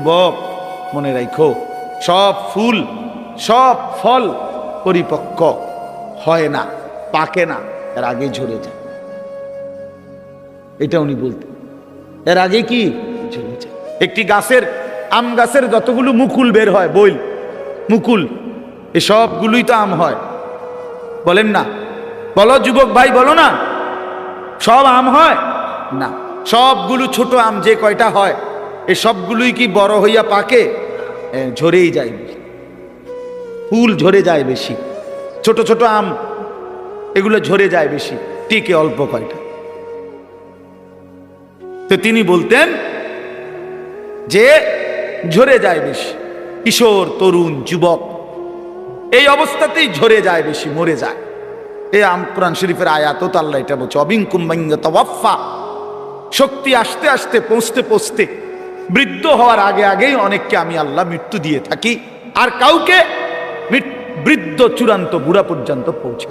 বক মনে রাখো সব ফুল, সব ফল পরিপক্ক হয় না, পাকে না, এর আগে ঝরে যায়। এটা উনি বলতে এর আগে কি? ঝরে যায়। একটি গাছের, আম গাছের যতগুলো মুকুল বের হয়, বইল, মুকুল এ সবগুলোই তো আম হয়। বলেন না। বলো যুবক ভাই, বলো না। সব আম হয়? না। সবগুলো ছোট আম যে কয়টা হয়? সবগুলোই কি বড় হইয়া পাকে? ঝরেই যায়। ফুল ঝরে যায় বেশি। ছোট ছোট আম, এগুলো ঝরে যায় বেশি। টিকে অল্প কয়টা। তো তিনি বলতেন, যে ঝরে যায় বেশি, কিশোর, তরুণ, যুবক, এই অবস্থাতেই ঝরে যায় বেশি, মরে যায়। এ আম কোরআন শরীফের আয়াত তো আল্লাহ এটা বলছে অবিং তওয়াফা শক্তি আসতে আসতে, পৌঁছতে পৌঁছতে বৃদ্ধ হওয়ার আগে আগেই অনেককে আমি আল্লাহ মৃত্যু দিয়ে থাকি, আর কাউকে বৃদ্ধ চূড়ান্ত বুড়া পর্যন্ত পৌঁছে